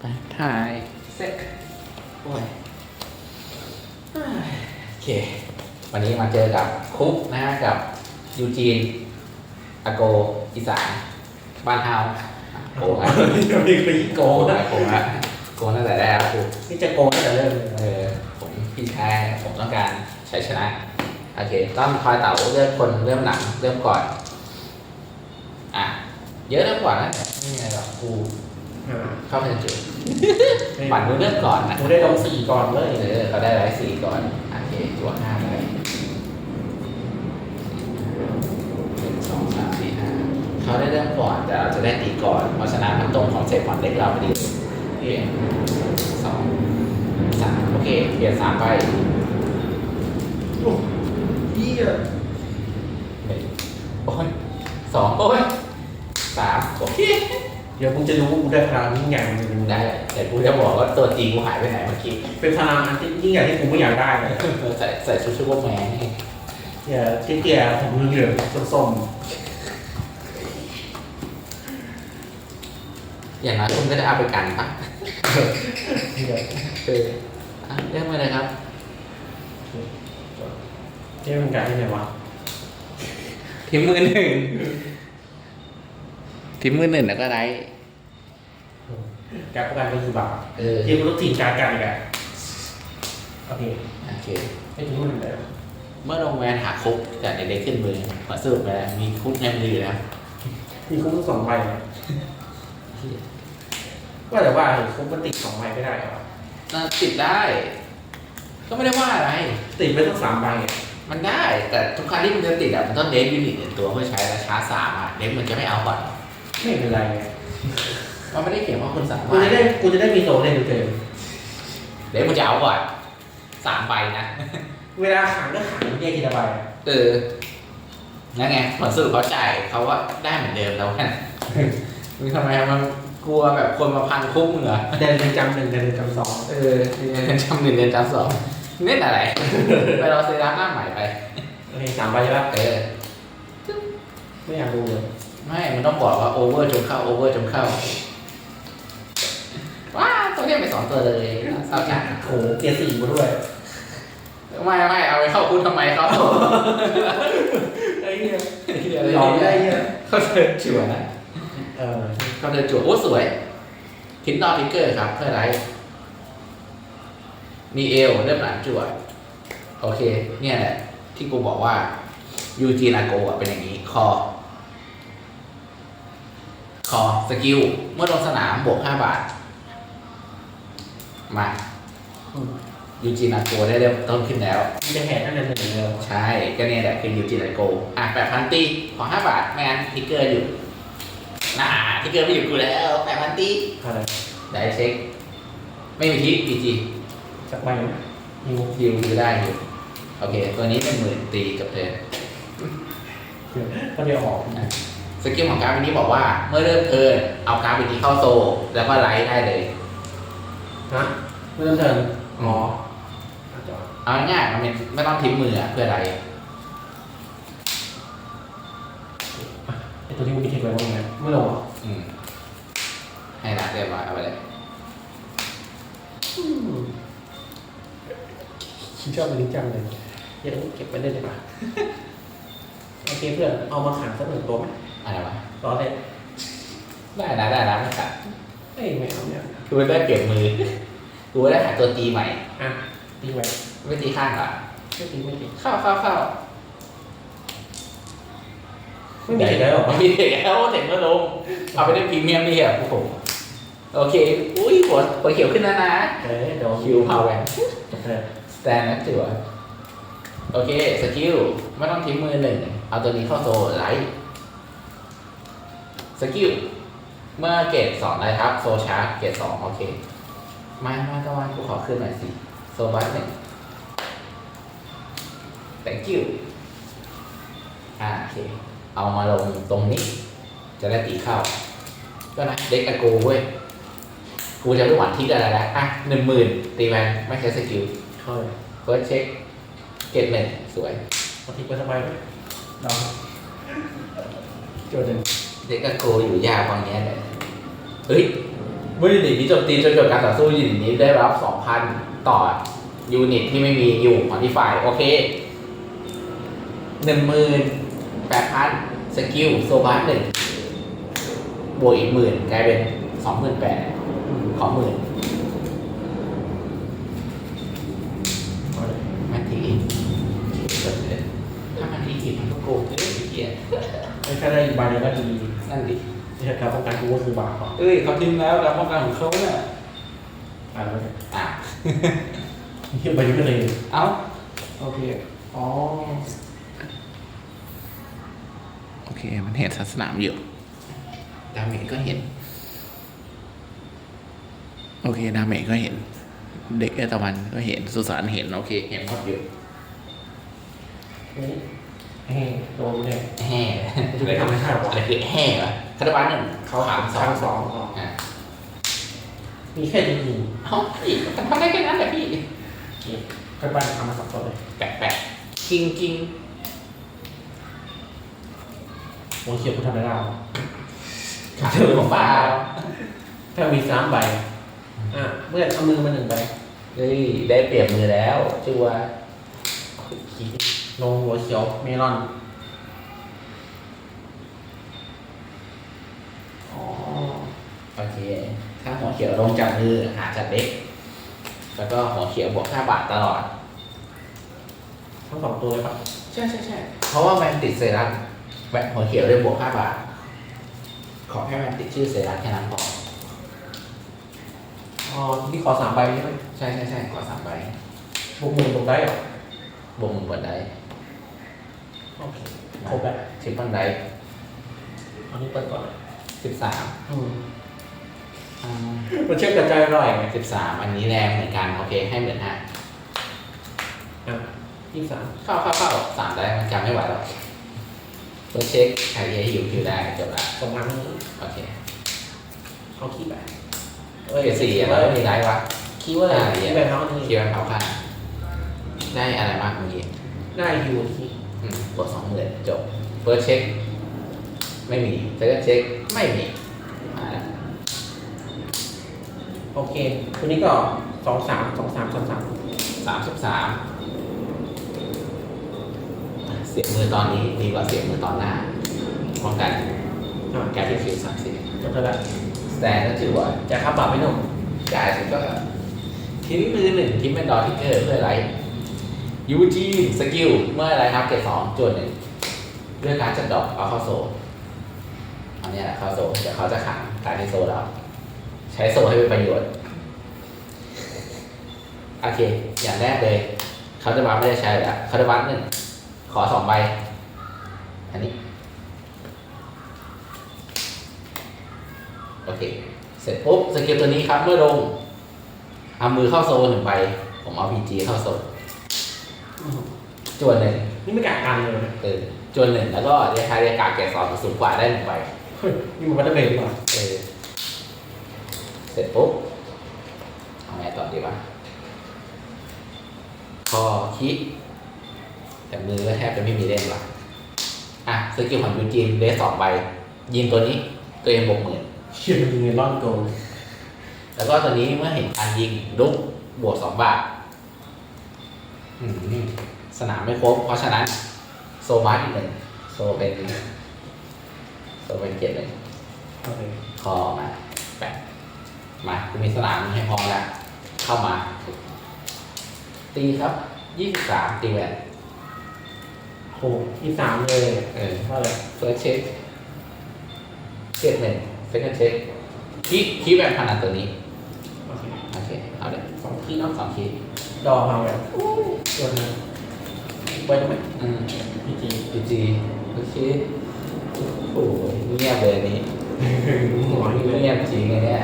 ไปถ่ายเสร็จโอ้ยโอเค วันนี้มาเจอกับคุกนะฮะกับยูจีนอาโกอีสานบ้านเฮาโกงอะจะมีปีโกโกงงนะอะโกงอะโกงตั้งแต่แรกแล้วครูนี่จะโกงตั้งแต่เริ่มเลยเออผมพี่ชายผมต้องการใช้ชนะ โอเค ต้องคอยเต่าเลือกคนเริ่มหลังเริ่มก่อน อะ เยอะเริ่มก่อนนะแต่ไม่มีอะไรหรอกครู เข้าไปจุดปั่นมือเริ่มก่อนนะกูได้ลงสี่ก่อนเลยเออเขาได้ไลฟ์สี่ก่อนโอเคตัวห้าไปหนึ่งสองสามสี่ห้าเขาได้เริ่มก่อนแต่เราจะได้ตีก่อนเพราะฉะนั้นมันตรงของเซตของเด็กเราพอดีโอเคสองสามโอเคเปลี่ยนสามไปโอ้เฮียหนึ่งโอ้ยสองโอ้ยสามโอเค เดี๋ยวมึงจะรู้ว่ากูได้พลังยิ่งใหญ่มึงจะรู้ได้แต่กูจะบอกว่าตัวจริงกูหายไปไหนเมื่อกี้เป็นพลังอันที่ยิ่งใหญ่ที่กูไม่อยากได้เลยใส่ใส่ชุดซูเปอร์แมนนี่เฮียเตี้ยๆผมเหลืองๆส้มอย่างน้อยคุณก็ได้เอาไปกันปะๆเฮียเอออะเรื่องมาเลยครับเฮียมันการที่ไหนวะทีมมือหนึ่ง ทีมมือหนึ่งแล้วก็ได้การประกันเป็นกี่บาทเออเฮียกูต้องทีมการกันอีกอะโอเคโอเคไม่ถึงมันเลยเมื่อลงแวนหาคุกจากเด็กๆขึ้นมือมาสรุปแล้วมีคุกในมือแล้วมีคุ้มทั้งสองใบเลยว่าแต่ว่าเห็นคุ้มมันติดสองใบไม่ได้เหรอน่าติดได้ ก็ไม่ได้ว่าอะไร ติดไปทั้งสามใบอะมันได้ แต่ทุกครั้งที่มันจะติดอะมันต้องเดฟยูนิตหนึ่งตัวเพื่อใช้แล้วชาร์จสามอะเดฟมันจะไม่เอาก่อน ไม่เป็นไรไงมันไม่ได้เขียนว่าคุณสากูมารถจะได้กูจะได้มีโตเล่นเต็มเดฟมันจะเอาก่อนสามใบนะ เวลาขังก็ขังแยกทีละใบอะเออนั่นไงผลสรุปเขาจ่ายเขาว่าได้เหมือนเดิมแล้วกันมึงทำไมมันกลัวแบบคนมาพันคุกมึงเหรอเดินเรือนจำหนึ่งเดินเรือนจำสองเออเรียนจำหนึ่งเรียนจำสองเล่นอะไร ไปเราเซรั่มหน้าใหม่ไปโอเคสามใบใช่ปะเออไม่อยากดูเลย ไม่มันต้องบอกว่าโอเวอร์จนเข้าโอเวอร์จนเข้าว้าต้องเรียกไปสองตัวเลยเศร้าจังโอ้โหเกียร์สี่มาด้วยไม่ไม่เอาไปเข้าคุณทำไมเขาไอ้เนี่ยเดี๋ยวหลอนได้เนี่ยเขาเดินจั่วนะเออเขาเดินจั่วโอ้สวยทินดอพิกเกอร์ครับเพื่ออะไรมีเอลเริ่มหลังจั่วโอเค เนี่ยแหละที่กูบอกว่ายูจีนาโกะเป็นอย่างนี้คอ คอสกิล เมื่อลงสนามบวกห้าบาท มายูจีนาโกะได้เริ่มต้นขึ้นแล้ว มันจะแห่ตั้งแต่หนึ่งเลยใช่ ก็เนี่ยแหละคือยูจิไลโกอะแปดพันตีขอห้าบาท ไม่งั้นทิกเกอร์อยู่น่าทิกเกอร์ไม่อยู่กูแล้วแปดพันตีอะไรได้เช็ค ไม่มีทิปีจีสักใบไหมยิวยิวอยู่ได้อยู่โอเค ตัวนี้เป็นหมื่นตีกับเธอก็เดี๋ยวออก สกิลของการ์ดใบนี้บอกว่าเมื่อเริ่มเทิร์นเอาการ์ดใบนี้เข้าโซลแล้วก็ไลท์ได้เลยนะเริ่มเทิร์นอ๋อเอาง่ายๆมันเป็นไม่ต้องทิ้งมืออะเพื่ออะไรไอตัวที่กูมีเทคไว้บ้างไหมไม่ลงเหรออืมให้นัดเรียบร้อยเอาไปเลยคิดชอบมันนี้จังเลยเดี๋ยวเก็บไปเล่นดีกว่าโอเคเพื่อนเอามาขังสักหนึ่งตัวไหม อะไรวะรอเล่นได้นะได้นะไม่ขัดเอ้ยไม่เอาเนี่ยกูได้เปลี่ยนมือ กูได้หาตัวตีใหม่ อะตีไว้ไม่ตีข้างเหรอไม่ตีไม่ตีเข้าเข้าเข้าไม่มีเทคแล้วหรอไม่มีเด็กแล้วเด็กเมื่อลงเอาไปได้พรีเมียมนี่เหรอโอ้โหโอเค อุ้ยหัวหัวเขียวขึ้นแล้วนะเอ้ยเดี๋ยวคิวพาวแวนเออสแตนนะถือว่าโอเค สกิล ไม่ต้องทิ้งมือหนึ่ง เอาตัวนี้เข้าโซไลท์ สกิลเมื่อเกรดสองได้ครับ โซชาร์จเกรดสองโอเคมามาตะวันกูขอขึ้นหน่อยสิ โซบัสหนึ่ง thank you อ่าโอเค เอามาลงตรงนี้ จะได้ตีเข้า ก็นะ เด็กอะโกเว้ย กูจะไม่หวั่นที่อะไรแล้วอะหนึ่งหมื่นตีแวนไม่ใช้สกิลเข้าเลยเฟิร์สเช็ค เกตหนึ่งสวยเอาทิ้งไปสบายไหมลองโจทย์หนึ่ง เด็กอะโกอยู่ยากกว่านี้เลยเฮ้ยเมื่อยูนิตนี้โจมตีจนจบการต่อสู้ยูนิตนี้ได้รับ2,000ต่อยูนิตที่ไม่มีอยู่ของที่ฝ่ายโอเคหนึ่งหมื่นแปดพันสกิลโซบาร์หนึ่งบวกอีกหมื่นกลายเป็นสองหมื่นแปดขอหมื่นเอาเลยแมนทีถ้ามันทีอีกมันก็โกงเอ้ยไอ้เหี้ยไม่ใช่ได้อีกใบเดียวก็ดี นั่นดิไม่ใช่การป้องกันกูก็คือบาปก่อนเอ้ยเขาทิ้งแล้วการป้องกันของเขาเนี่ยอ่านแล้วเนี่ยอะนี่ใบนี้ก็เลยเอ้าโอเค อ๋อ โอเค มันเห็นศาสนามอยู่ดาเมจก็เห็น โอเค ดาเมจก็เห็น เด็กเอตะวันก็เห็น สุสานเห็น โอเค เห็นหมดอยู่นี่เฮ้โดนเนี่ยแห่ไม่ทำให้ขาดหรออะไรคือแห่วะคาราบาลหนึ่งเขาถามสองสองอะมีแค่ดีดีเอ้าพี่มันทำได้แค่นั้นแหละพี่โอเคค่อยบ้านทำมาสับสนเลยแปะแปะกิงกิงโอ้เขียวกูทำได้แล้วเจอผมบ้าถ้ามีสามใบอะเมื่อเอามือมาหนึ่งใบเฮ้ยได้เปรียบมือแล้วจัว ลงหัวเขียวเมลอน อ๋อ โอเค ถ้าหัวเขียวลงจากมือหาจากเด็ก แล้วก็หัวเขียวบวก5บาทตลอด ทั้งสองตัวเลยปะใช่ใช่ใช่เพราะว่าแมนติดเซรัสแบบหัวเขียวเลยบวก5บาท ขอแค่แมนติดชื่อเซรัสแค่นั้นพอ อ๋อที่ขอสามใบใช่ไหมใช่ใช่ใช่ขอสามใบ บวกหมื่นบวกได้เหรอบวกมือบนได้โอเคครบแล้วทริปเปิลได้อันนี้เปิดก่อนสิบสามอืมมันเชื่อมกับใจอร่อยไงสิบสามอันนี้แรงเหมือนกัน โอเค ให้เหมือนห้าอะยี่สามเข้าเข้าเข้าสามได้มันจำไม่ไหวหรอกเพื่อเช็คใครจะหิวคิวได้จบละสองพันโอเคเอาขี้ไปเอ้ยสี่อะไรไม่มีไรวะขี้ว่าอะไรอ่าขี้ไปเท่านี้คิวมันเผาผ่านได้อะไรมากเมื่อกี้ได้ยูที่ อืมกดสองหมื่นจบเฟิร์สเช็ค ไม่มีเซคันด์เช็ค ไม่มีมาแล้วโอเคตัวนี้ก็สองสามสองสามสามสามสามสิบสามเสียงมือตอนนี้ดีกว่าเสียงมือตอนหน้าป้องกันอะการที่คิวสามสิบจบแล้วสแตนก็ถือว่าจะค่าปรับไม่หนุ่มจ่ายเสร็จก็ทิ้งมือหนึ่งทิ้งเป็นดอทิกเกอร์เพื่ออะไร ยูจีสกิลเมื่ออะไรครับเกรดสองจวนหนึ่งเรื่องการจัดดอกเอาเข้าโซอันนี้แหละเข้าโซเดี๋ยวเขาจะขังการที่โซเราใช้โซให้เป็นประโยชน์โอเค อย่างแรกเลยเขาจะวัดไม่ได้ใช้แล้วเขาจะวัดหนึ่งขอสองใบ อันนี้ โอเค เสร็จปุ๊บสกิลตัวนี้ครับเมื่อลงเอามือเข้าโซนหนึ่งใบผมเอาพีจีเข้าโซน จวนหนึ่งนี่ไม่กะกันเลยนะเออจวนหนึ่งแล้วก็เรียกค่าเรียกกาแก่สองสูงกว่าได้หนึ่งใบเฮ้ยนี่มันวัตถุเบรกว่ะเออเสร็จปุ๊บเอาไงต่อดีวะพอคิด แต่มือก็แทบจะไม่มีเล่นว่ะอะสกิลของยูจีนได้สองใบ ยิงตัวนี้ ตัวเองบวกหมื่นเชี่ยมันยิงเงินร่อนโกงแล้วก็ตัวนี้เมื่อเห็นการยิงลุกบวกสองบาทอืม สนามไม่ครบ เพราะฉะนั้น โซมาร์อีกหนึ่งโซเป็น โซเป็นเกียรติหนึ่งโอเคคอมาแปะมาคุณมีสนามให้พร้อมแล้ว เข้ามา ตีครับยี่สิบสามตีแหวนโหที่สามเลยเออเท่าไหร่เฟิร์สเช็คเจ็ดหนึ่งเซคันด์เช็คคีคีแวนพนันตัวนี้โอเคโอเคเอาเลยสองคีน้องสองคี ดอกมาแบบตัวนึงไว้ทำไมอืมพี่จีจีจีโอเคโอ้โหเงียบเลยอันนี้หัวนี่เลยเงียบจริงเลยเนี่ย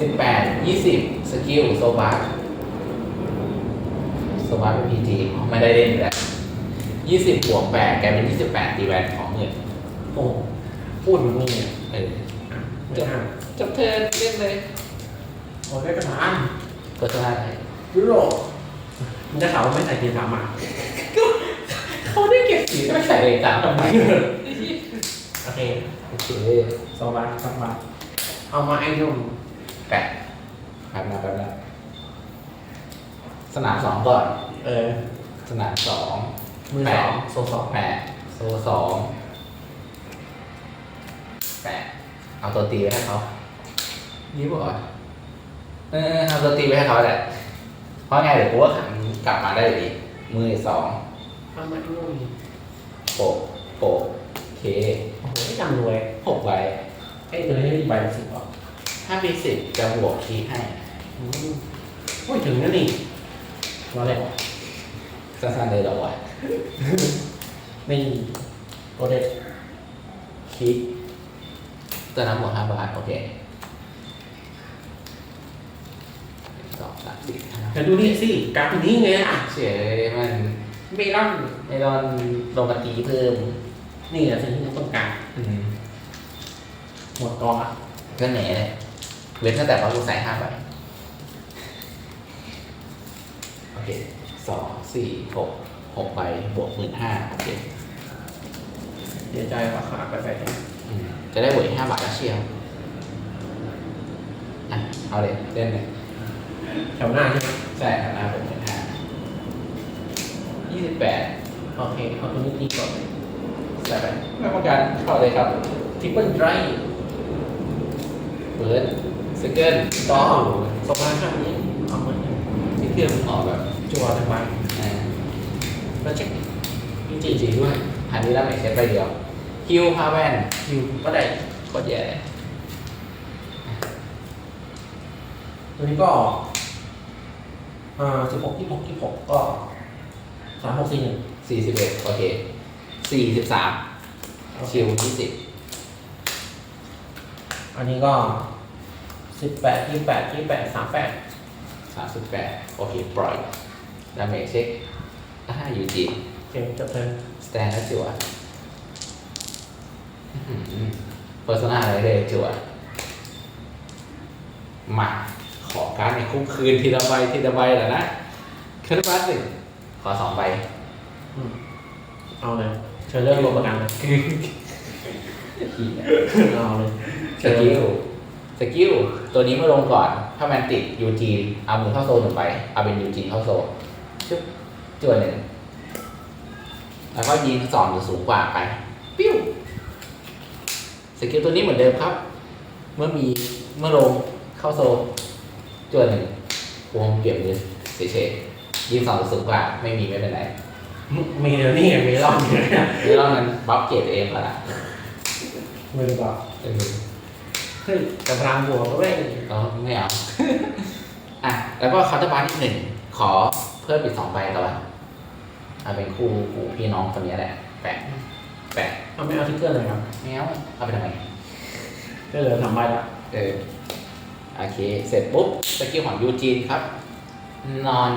สิบแปดยี่สิบสกิลโซบาร์โซบาร์เป็นพีจีไม่ได้เล่นอยู่แล้วยี่สิบบวกแปดกลายเป็นยี่สิบแปดตีแวนของหมื่นโอ้พูดเหมือนมึงเนี่ยเออจะห้าจบเทิร์นเล่นเลยโอ้ได้กระถางเปิดตัวอะไร ยุโรปมันจะข่าวว่าไม่ใส่เกียร์สามอะเขาได้เก็บสีไม่ใส่เลยจ้าทำไมโอเคโอเคสองบาทสองบาทเอามาไอ้นุ่มแปดแป๊บนะแป๊บนะสนามสองก่อน เออ สนามสองมือแปสดองโซสองแปดโซสองแปดเอาตัวตีไปให้เขานี่บอกว่าเออเอาตัวตีไปให้เขาแหละ เพราะไงเดี๋ยวกูว่าขันกลับมาได้อยู่ดีมือสองทำไมนู่นโปะโปะโอเคโอ้โหไม่จำรวยหกใบไอ้ตัวนี้มีใบละสิบอะถ้ามีสิบจะบวกคีย์ให้อืมโอ้ยถึงนั่นนี่รอเลยสั้นๆเลยเหรอวะนี่ตัวเด็ดคีย์ตัวนั้นบวกห้าบาทโอเค หนึ่งสองสามสี่ห้าแต่ดูนี่สิกราฟนี้ไงอะเฉยมันเมลอนไม่รอนลงมาตีเพิ่ม นี่แหละสิ่งที่เราต้องการอืมหมดกองอะก็แหนเลยเว้นตั้งแต่ว่ากูใส่ห้าใบโอเคสองสี่หกหกใบบวกหมื่นห้าโอเคเดี๋ยวใจราคาไปไปอืมจะได้บวกอีกห้าบาทแล้วเชียวอะเอาเลยเล่นเลย แถวหน้าใช่ไหมใช่ครับหน้าผมหมื่นห้ายี่สิบแปดโอเคเอาตัวนี้ตีก่อนใส่ไปไม่ประกันเข้าเลยครับทริปเปิลไดรเปิดสเกิลต่ต่ออสองพันห้านี้เอาเหมือนกันที่เครื่องออกแบบจัวทำไมอ่าแล้วเช็คจจริงริงๆด้วยอันนี้แล้วไม่ใช่ไปเดียวคิวพาแว่นๆคิวก็ได้โคตรแย่เลยตัวนี้ก็ อ่าสิบหกที่หกที่หกก็สามหกสี่หนึ่งสี่สิบเอ็ดโอเคสี่สิบสามคิวยี่สิบอันนี้ก็สิบแปดที่แปดที่แปดสามแปดสามสิบแปดโอเค ปล่อยดาเมจเช็คอ่ายูจีเกมจบเลยสแตนและจั่วเพอร์ซนาอะไรเลยจั่วมา ขอการดในคุกคืนทีละใบทีละใบแหละนะคาร์บัสหนึ่งขอสองใบอืมเอาเลยเชิญเลือกรวมประกันเลยเอาเลยสกิลสกิลตัวนี้เมื่อลงก่อน ถ้ามันติดยูจีเอามือเข้าโซนหนึ่งไปเอาเป็นยูจีเข้าโซนจุ๊บจวนหนึ่งแล้วก็ยิงสองหรือสูงกว่าไป ปิ้วสกิลตัวนี้เหมือนเดิมครับ เมื่อมีเมื่อลงเข้าโซน จวนหนึ่งวงเก็บมือเฉยๆยิงสองหรือสูงกว่าไม่มีไม่เป็นไรมีเดี๋ยวนี้ไงมีรอบอยู่เนี่ยเดี๋ยวเรามันบัฟเกรดเองแล้วล่ะไม่รู้ว่าเออเฮ้ยแต่พลังบวกก็ไม่เราไม่เอาอะแล้วก็คาร์ตบาร์ที่หนึ่งขอเพิ่มอีกสองใบต่อวันเอาเป็นคู่คู่พี่น้องคนนี้แหละแปะแปะเอาไม่เอาทิกเกอร์เลยครับแมวเอาไปทำไมก็เหลือสามใบละเออ โอเค เสร็จปุ๊บสกิลของยูจีนครับ นอน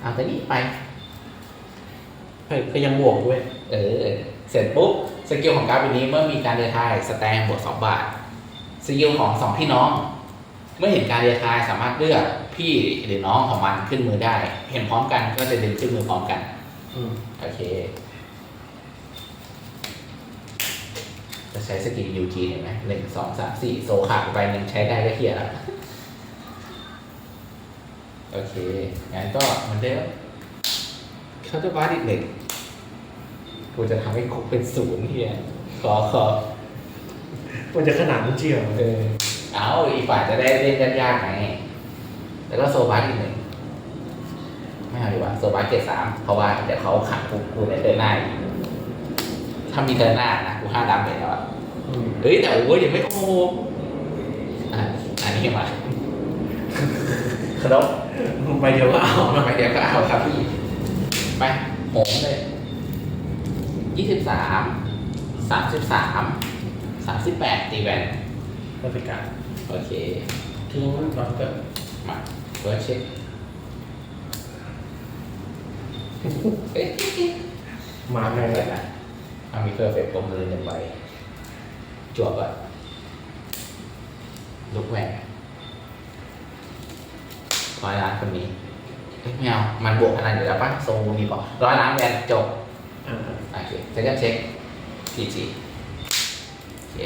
เอาตัวนี้ไปเฮ้ยก็ยังบวกด้วย เออ เสร็จปุ๊บสกิลของการ์ดใบนี้เมื่อมีการเดินทายสแตนบวกสองบาทสกิลของสองพี่น้อง เมื่อเห็นการเดินทายสามารถเลือกพี่หรือน้องของมันขึ้นมือได้ เห็นพร้อมกันก็จะดึงขึ้นมือพร้อมกันอืมโอเค จะใช้สกิลยูจีเห็นไหมหนึ่งสองสามสี่โซขาดไปหนึ่งใช้ได้ก็เฮียแล้วโอเค งั้นก็เหมือนเดิมเขาจะวาดอีกหนึ่งกูจะทำให้คุกเป็นศูนย์เฮียขอขอมันจะขนาดนั้นเชียวเออเอาอีกฝ่ายจะได้เล่นกันยากไงแล้วก็โซบาสอีกหนึ่งไม่เอาดีกว่าโซบาสเกตสามเพราะว่าเดี๋ยวเขาขังกูกูในเดินหน้าอีก ถ้ามีเดินหน้านะกูห้าดำเลยแล้วอะอืมเฮ้ยแต่โอ้ยยังไม่โอ้อะอันนี้มาขนมใบเดียวก็เอาทำไมเดี๋ยวก็เอาครับพี่ไปโหงเลยยี่สิบสามสามสิบสามสามสิบแปดตีแวนบริการโอเคทิ้งก่อนเกิดมาเฟิร์สเช็คเอ๊ะมามาเลเลยยนะ เอามีเพอร์เฟกต์ปมมือหนึ่งใบจวบอะลุกแหวนร้อยล้านคนนี้เอ้ยไม่เอามันบวกอะไรอยู่แล้วปะโซมีป่ะร้อยล้านแวนจบอ่าโอเคเซ็กเช็คพีจีโอเค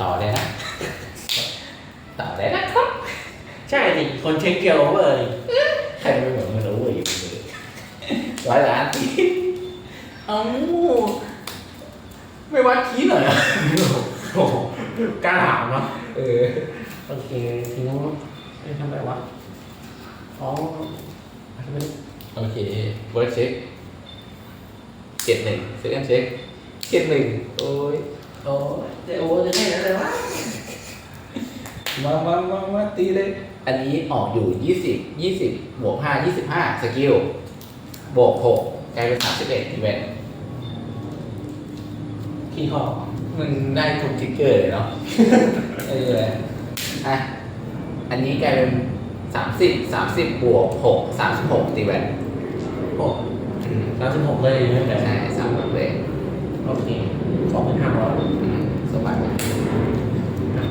ต่อเลยนะ ต่อได้นะครับ ใช่สิคนเช็คเกียร์โอเวอร์นี่ใครไม่เหมือนมันรู้อีกเลยร้อยล้านปี เอ้าไม่วัดคีย์หน่อยเหรอโอ้โหกล้าถามเนาะเออโอเคทิ้งไม่ทำอะไรวะอ๋ออาจจะเป็นโอเคเวิร์กเช็คเจ็ดหนึ่งเซคันเช็คเจ็ดหนึ่งโอ้ยโอ้เดี๋ยวโอ้จะได้อะไรวะมามามามาตีเลย อันนี้ออกอยู่ยี่สิบยี่สิบบวกห้ายี่สิบห้าสกิลบวกหกกลายเป็นสามสิบเอ็ดอีเวนต์ ขี้คอมึงได้ทุกทิกเกอร์เลยเนาะ เอออะ อันนี้กลายเป็นสามสิบสามสิบบวกหกสามสิบหกตีแวนโอ้สามสิบหกเลยไม่เป็นไรใช่สามหมดเลยโอเคสองพันห้าร้อยอืมสบายไหมอะ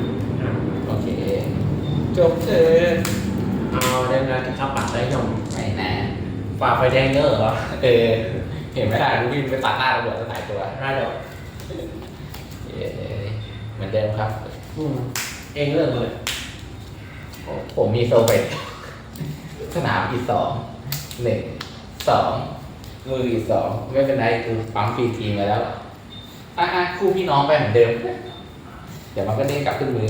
โอเค จบเธอเอาได้ไงข้าวปัดได้ยังไม่นะฝ่าไฟแดงเยอะเหรอ เออ เห็นไหมล่ะกูวิ่งไปตัดหน้าตำรวจตั้งหลายตัวได้เดี๋ยวเออเห มือนเดิมครับ อืมเองเลิกเลยผมมีโซเฟตสนามอีกสองหนึ่งสองมืออีกสองไม่เป็นไรกูปั๊มฟรีทีมมาแล้ว อะอะคู่พี่น้องไปเหมือนเดิม เดี๋ยวมันก็เด้งกลับขึ้นมือ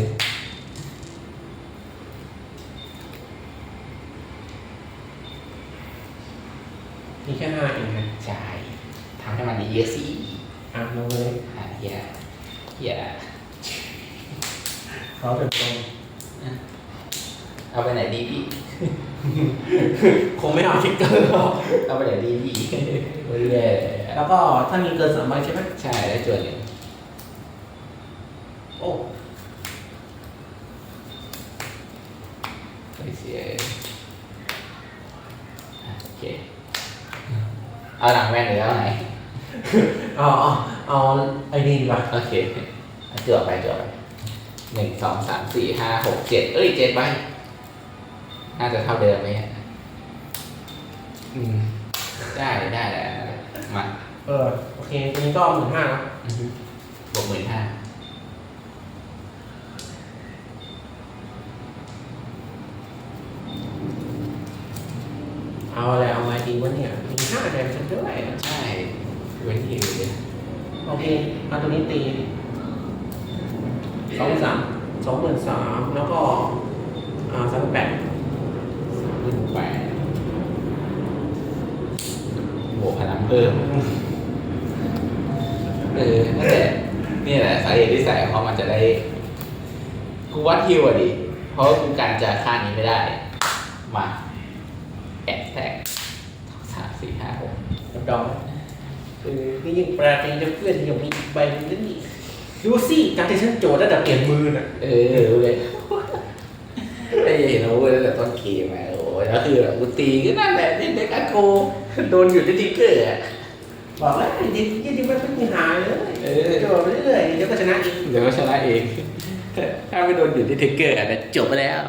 มีแค่ห้าเองนะใช่ทำให้มันดีเยอะสิอะลงเลยอะเฮียเฮีย เขาเป็นตรงเอาไปไหนดีพี่ คงไม่เอาทิกเกอร์หรอกเอาไปไหนดีพี่ไม่ได้แล้วก็ถ้ามีเกินสามใบใช่ไหมใช่ได้จวนหนึ่งโอ้ไม่เสียอะโอเค เอาหลังแว่นหรือเอาไหนเอาเอาเอาไอ้นี่ดีกว่าโอเคเอาเจือไปเจือไป หนึ่งสองสามสี่ห้าหกเจ็ดเอ้ยเจ็ดใบน่าจะเท่าเดิมไหมฮะอืม ได้ได้ได้ได้มาเออโอเคอันนี้ก็หมื่นห้านะอือฮึบวกหมื่นห้าเอาอะไรเอาอะไรดีวะเนี่ยมีห้าแดงฉันด้วย ใช่เว้นฮิวเลยโอเคเอาตัวนี้ตี สองสามสองหมื่นสามแล้วก็อ่าสามแปดหมื่นแปดบวกพลังเพิ่ม เออนั่นแหละนี่แหละสาเหตุที่ใส่เพราะมันจะได้ กูวัดฮิวอะดิ เพราะว่ากูกันจะค่านี้ไม่ได้ มาแอบแตกสามสี่ห้าหก ดองเออนี่ยิ่งแปลตีจะเพื่อนยังมีอีกใบหนึงนี่ ดูสิการที่ฉันโจทย์ระดับเปลี่ยนมือน่ะเออรู้เลยไอ้เห็นเอาเว้ยตั้งแต่ต้นเกมมาโอ้ยแล้วคือแบบกูตีก็นั่นแหละที่เด็กอันโกโดนหยุดที่ติ๊กเกอร์อะบอกแล้วยิงยิงยิงไม่เป็นหายเลยเออโจทย์ไปเรื่อยๆเดี๋ยวก็ชนะอีกเดี๋ยวก็ชนะเองถ้าไม่โดนหยุดที่ติ๊กเกอร์อาจจะจบไปแล้ว